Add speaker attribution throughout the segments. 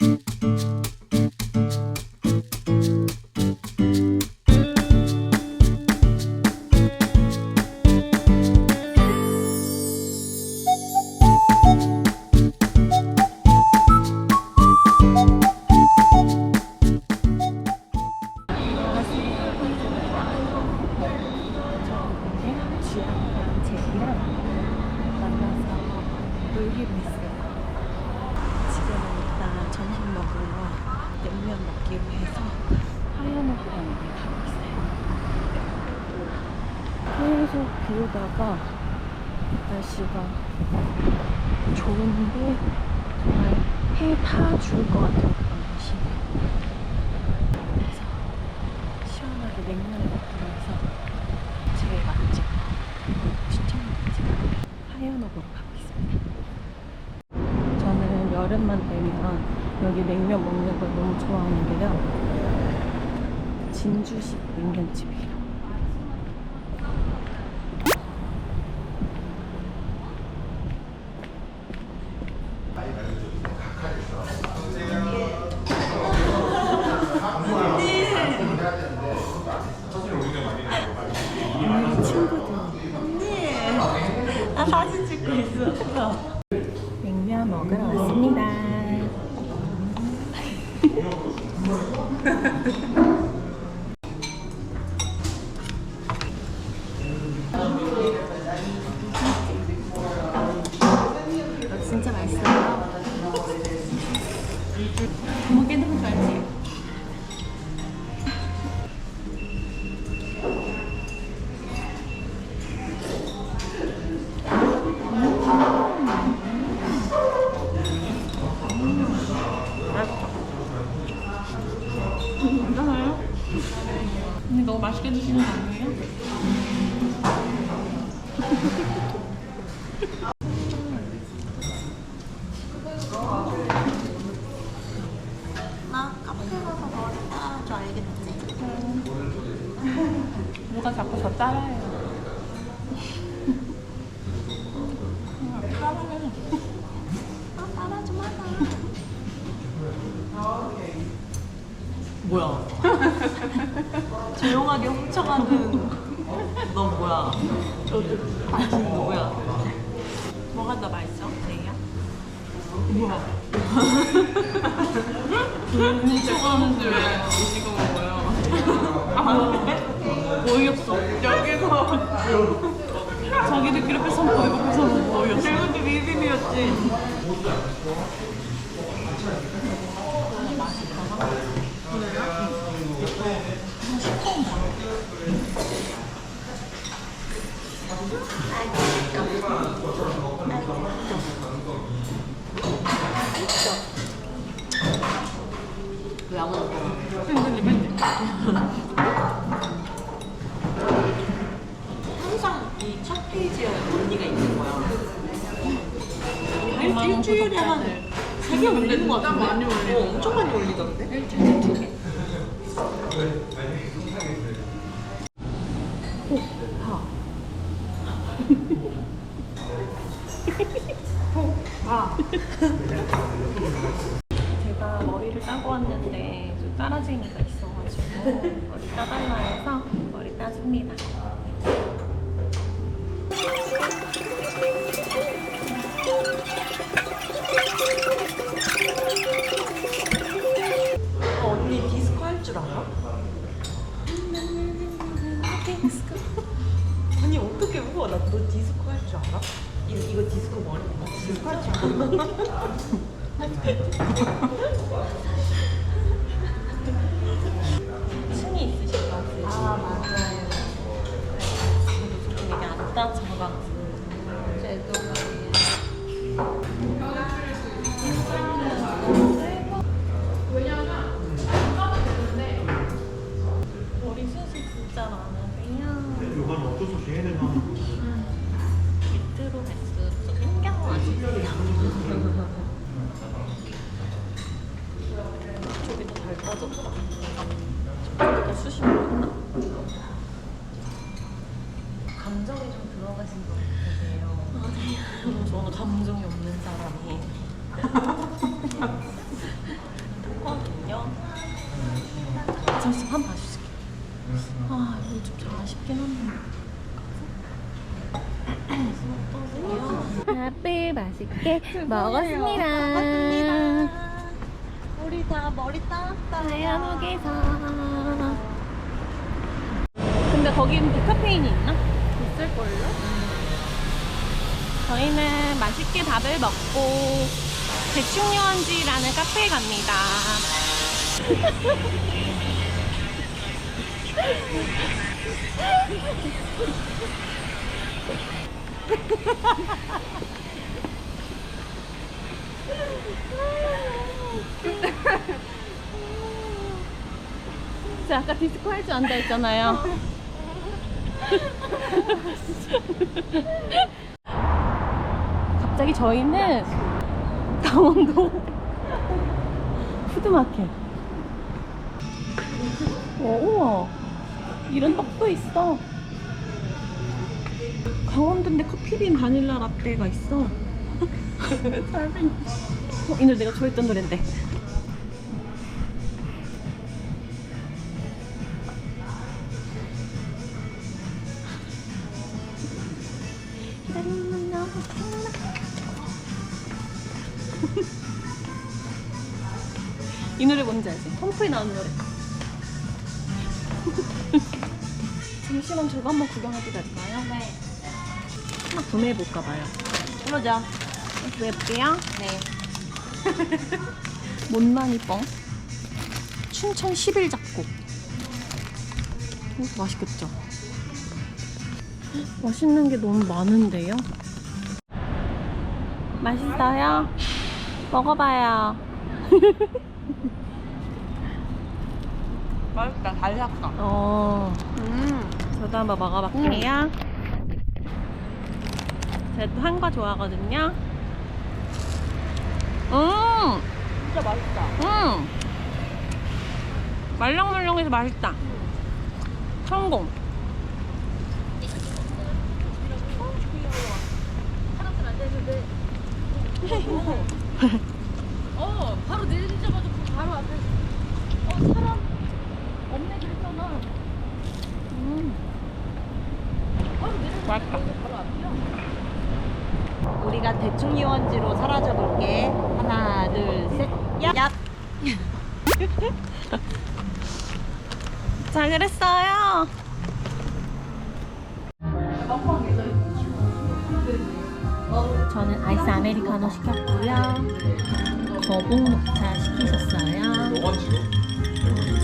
Speaker 1: 저 계속 비 오다가 날씨가 좋은데 정말 해다 죽을 것 같은 그런 날씨네요. 그래서 시원하게 냉면을 위해서 제일 맛집 추천 맛집 하얀옥으로 가고 있습니다. 저는 여름만 되면 여기 냉면 먹는 걸 너무 좋아하는데요. 진주식 냉면집이에요.
Speaker 2: 뭐야? 조용하게 훔쳐가는 너 뭐야? 당신 누구야?
Speaker 1: 뭐가 더 맛있어? 제이야?
Speaker 2: 뭐야? 훔쳐가는데 왜 이거 먹어요? 아, 어이없어. 여기서 자기들끼리 뺏어 먹고 이거 뺏어 먹고 어이없어. 이것도 비빔이었지.
Speaker 1: 제가 머리를 따고 왔는데 좀 따라쟁이가 있어가지고 머리 따달라 해서 머리 따줍니다.
Speaker 2: 너 디스코 할 줄 알아? 이, 이거 디스코 머리 디스코 할 줄 알아?
Speaker 1: 층이 있으신 것 같아요.
Speaker 2: 아 맞아요
Speaker 1: 저도 조금 이게 안 따져가 아니요 아, 저는 감정이 없는 사람이 연습 아, 한번 봐주실게요 아 이건 좀잘 아쉽긴 한데
Speaker 3: 밥을 맛있게 먹었습니다. 우리 다 머리 따았다.
Speaker 1: 대한옥에서. 근데 거기는 디카페인이 그 있나? 있을걸요? 저희는 맛있게 밥을 먹고 대충요원지라는 카페에 갑니다. 제가 아까 디스코 할 줄 안다 했잖아요. 갑자기 저희는 강원도 푸드마켓. 어, 우와. 이런 떡도 있어. 강원도인데 커피빈 바닐라 라떼가 있어. 어, 이 노래 내가 좋아했던 노랜데. 펌프에 나오는 노래. 잠시만 저거 한번 구경해도 될까요?
Speaker 3: 네.
Speaker 1: 하나 구매해볼까 봐요.
Speaker 3: 그러죠.
Speaker 1: 구매해볼게요.
Speaker 3: 네.
Speaker 1: 못난이 뻥. 춘천 10일 잡곡. 이거 맛있겠죠? 맛있는 게 너무 많은데요? 맛있어요? 먹어봐요.
Speaker 2: 맛있다. 달렸어.
Speaker 1: 어,
Speaker 2: 음.
Speaker 1: 저도 한번 먹어볼게요. 제가 또한거 좋아하거든요. 음,
Speaker 2: 진짜 맛있다.
Speaker 1: 음. 말랑말랑해서 맛있다. 성공.
Speaker 3: 어, 바로 내리자마자 그 바로 앞에 어, 사람 없네 그랬잖아.
Speaker 1: 음,
Speaker 3: 바로 내리자마자
Speaker 1: 맛있다.
Speaker 3: 바로 앞이야.
Speaker 2: 대충 유원지로 사라져 볼게. 하나, 둘, 셋. 야! 야!
Speaker 1: 잘 그랬어요. 저는 아이스 아메리카노 시켰고요. 거북 녹차 시키셨어요. 배터리를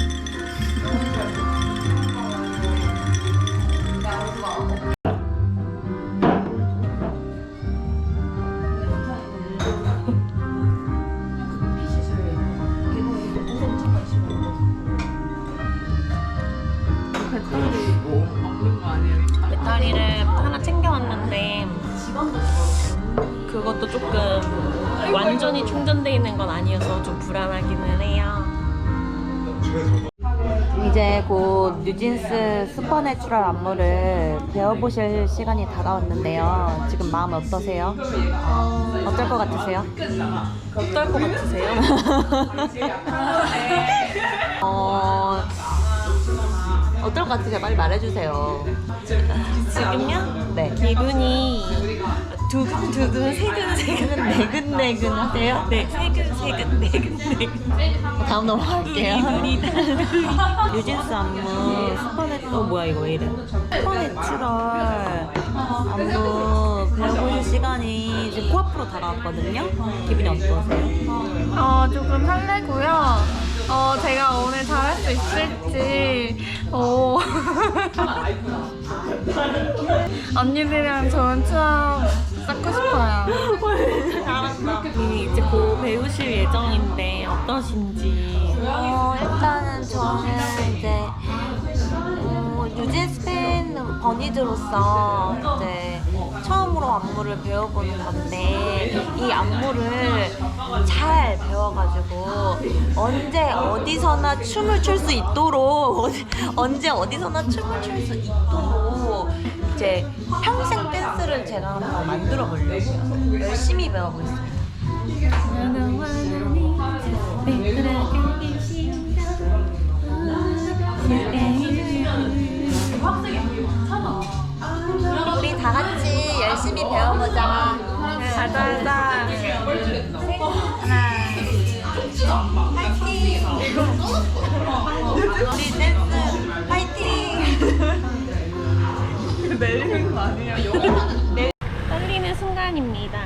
Speaker 1: 완전히 충전돼 있는 건 아니어서 좀 불안하기는 해요.
Speaker 2: 이제 곧 뉴진스 슈퍼내추럴 안무를 배워보실 시간이 다가왔는데요. 지금 마음 어떠세요? 어떨 것 같으세요?
Speaker 1: 어떨 것 같으세요?
Speaker 2: 어, 어떨 것 같으세요? 빨리 말해주세요.
Speaker 1: 지금요?
Speaker 2: 네.
Speaker 1: 기분이 두근 두근 세근 세근
Speaker 2: 내근 내근 하세요?
Speaker 1: 네 세근 세근 내근 내근
Speaker 2: 다음 넘어갈게요.
Speaker 1: 기분이
Speaker 2: 뉴진스 안무 어 뭐야 이거 왜 이래 슈퍼내추럴 안무 배워보실 시간이 지금 코앞으로 다가왔거든요 기분이 어떠세요?
Speaker 4: 어, 조금 설레고요. 어, 제가 오늘 잘할 수 있을지, 어. 언니들이랑 좋은 추억 쌓고 싶어요.
Speaker 1: 이미 이제 곧 배우실 예정인데 어떠신지
Speaker 3: 어, 일단은 저는 이제 어, 뉴진스 팬 버니즈로서 이제 처음으로 안무를 배워보는 건데 이 안무를 잘 배워가지고 언제 어디서나 춤을 출 수 있도록 언제 어디서나 춤을 출 수 있도록 이 제 평생 댄스를 제가 한번 만들어 보려고요. 열심히 배워보겠습니다.
Speaker 2: 우리 다 같이 열심히 배워보자.
Speaker 1: 가자, 가자.
Speaker 2: 하나, 둘, 셋. 파이팅! 우리 댄스.
Speaker 1: 내리는 거 아니야? 떨리는 순간입니다.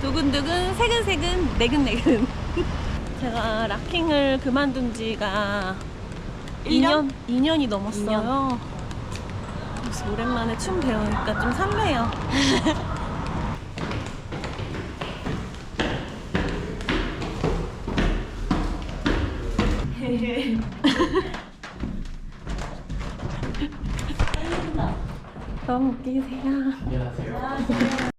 Speaker 1: 두근두근 세근세근 내근내근. 제가 락킹을 그만둔 지가 2년 2년 이 넘었어요. 그래서 오랜만에 춤 배우니까 좀 설레요. 너무 웃기세요.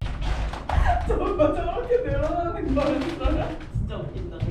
Speaker 5: 진짜 웃긴다. 너무 늘어나니까.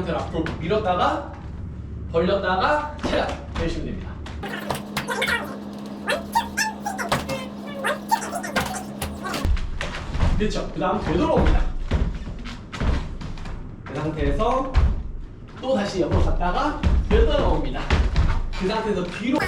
Speaker 6: 상태로 앞으로 밀었다가 벌렸다가 차렷 해주시면 됩니다. 그렇죠. 그 다음 되돌아옵니다. 그 상태에서 또 다시 옆으로 갔다가 되돌아옵니다. 그 상태에서 뒤로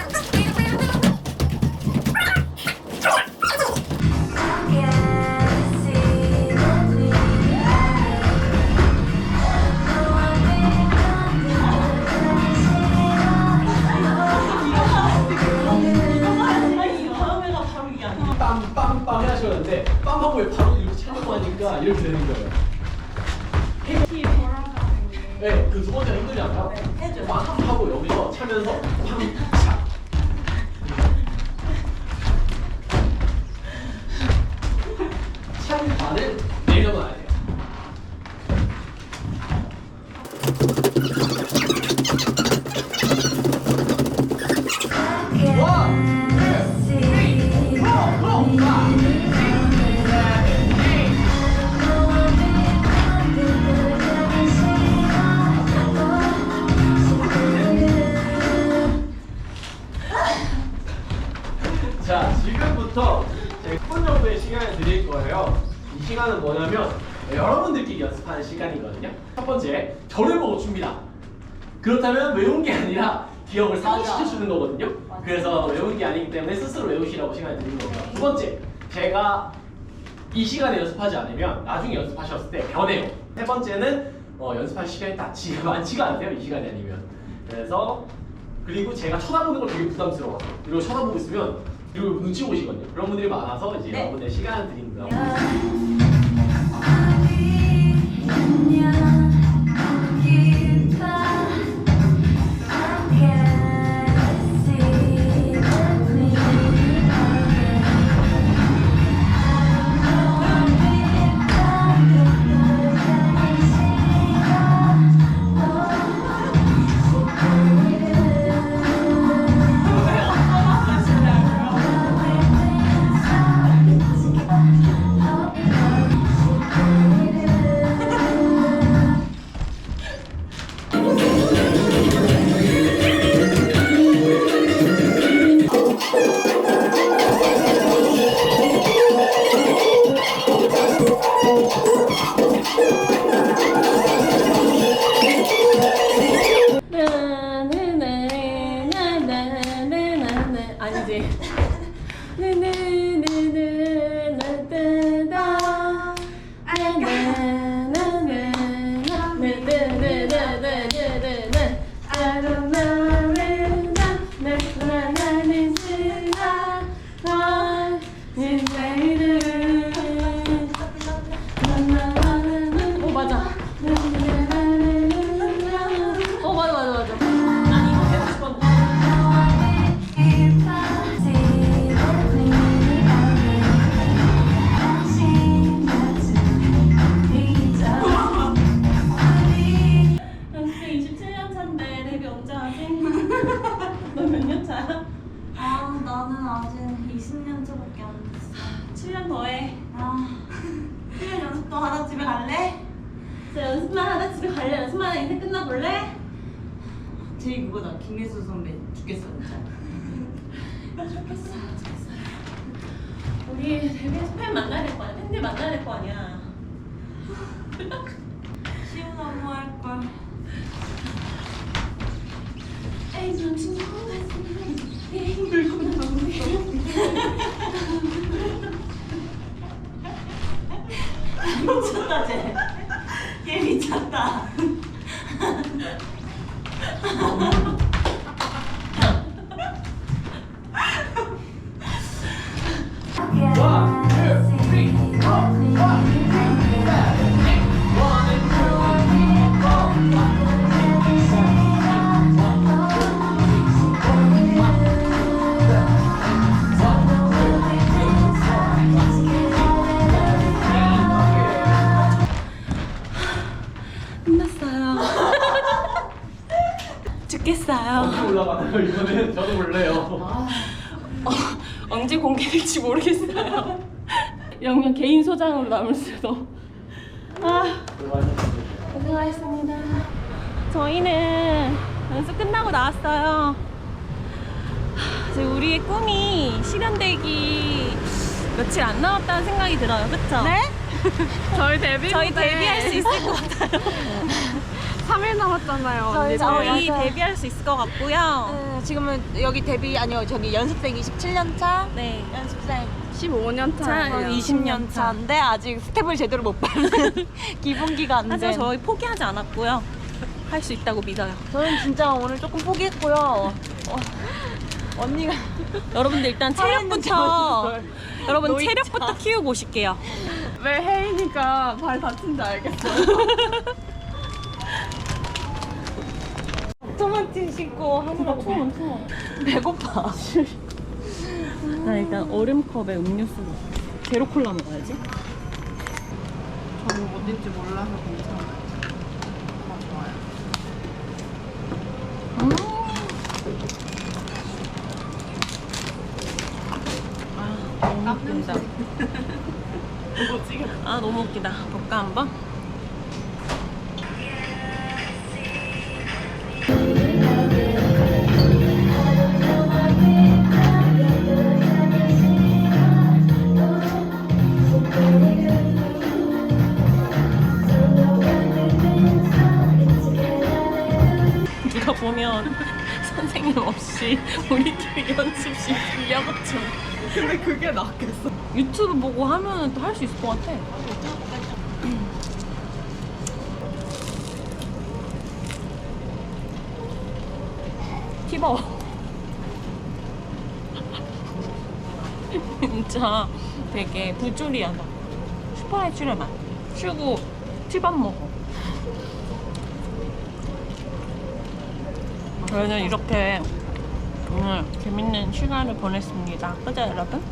Speaker 6: 해하셨는데 빰하고 왜 바로 이렇게 차려고 하니까 이렇게 되는 거예요. 네, 그 두 번째는 힘들지 않아요?
Speaker 5: 해줘요.
Speaker 6: 빵 하고 여기서 차면서 팡 차. 찬 발을 내 저를 보고 춥니다. 그렇다면 외운 게 아니라 기억을 상기시켜 주는 거거든요. 그래서 외운 게 아니기 때문에 스스로 외우시라고 시간을 드리는 거고요. 두 번째, 제가 이 시간에 연습하지 않으면 나중에 연습하셨을 때 변해요. 세 번째는 어, 연습할 시간이 딱 지금 많지가 않대요. 이 시간이 아니면. 그래서 그리고 제가 쳐다보는 걸 되게 부담스러워요. 그리고 쳐다보고 있으면 그리고 눈치 보시거든요. 그런 분들이 많아서 이제 여러분의 시간을 드립니다.
Speaker 1: 연습 팬들 만나야 될 거 아니야.
Speaker 2: 시우 너무 할 걸.
Speaker 1: 에이 좀 친구 같으면 힘들구나
Speaker 2: 미쳤다 쟤. 얘 미쳤다.
Speaker 1: 언제 공개될지 모르겠어요. 영영 개인 소장으로 남을 수도. 아, 고생하셨습니다. 저희는 연습 끝나고 나왔어요. 하, 이제 우리의 꿈이 실현되기 며칠 안 남았다는 생각이 들어요. 그쵸? 네?
Speaker 4: 저희 데뷔
Speaker 1: 저희 데뷔할 수 있을 것 같아요.
Speaker 4: 3일 남았잖아요. 언니들.
Speaker 1: 저희 데뷔할 수 있을 것 같고요.
Speaker 2: 네, 지금은 여기 데뷔 아니요 저기 연습생 27년 차.
Speaker 1: 네.
Speaker 2: 연습생
Speaker 4: 15년
Speaker 1: 자,
Speaker 4: 차예요.
Speaker 1: 20년 차.
Speaker 2: 차인데 아직 스텝을 제대로 못 밟는 기본기가 안
Speaker 1: 하지만
Speaker 2: 된.
Speaker 1: 저희 포기하지 않았고요. 할 수 있다고 믿어요.
Speaker 2: 저는 진짜 오늘 조금 포기했고요. 어, 언니가
Speaker 1: 여러분들 일단 체력부터. 여러분
Speaker 2: 노이차.
Speaker 1: 체력부터 키우고 오실게요.
Speaker 4: 왜 혜인이가 발 다친지 알겠어
Speaker 2: 신고 하느라
Speaker 1: 투원 투원.
Speaker 2: 배고파.
Speaker 1: 나 일단 얼음컵에 음료수 제로 콜라 먹어야지.
Speaker 4: 저는 어딘지 몰라서 괜찮아요. 아, 좋아요.
Speaker 1: 너무 웃긴다. 아 너무 웃기다. 볼까 한번? 없이 우리끼리 연습실 빌려봤죠.
Speaker 4: 근데 그게 낫겠어.
Speaker 1: 유튜브 보고 하면은 또할 수 있을 것 같아. 티버. 진짜 되게 불조리하다. 슈퍼의 출의 맛. 쉬고 티밥 먹어. 저희는 이렇게 오늘 재밌는 시간을 보냈습니다. 그죠 여러분?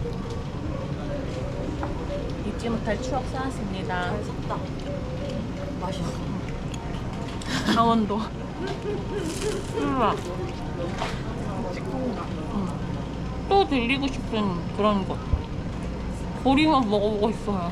Speaker 1: 잊지 못할 추억 쌓았습니다.
Speaker 2: 다 맛있어.
Speaker 1: 강원도. 우와. 응. 또 들리고 싶은 그런 곳. 보리만 먹어보고 있어요.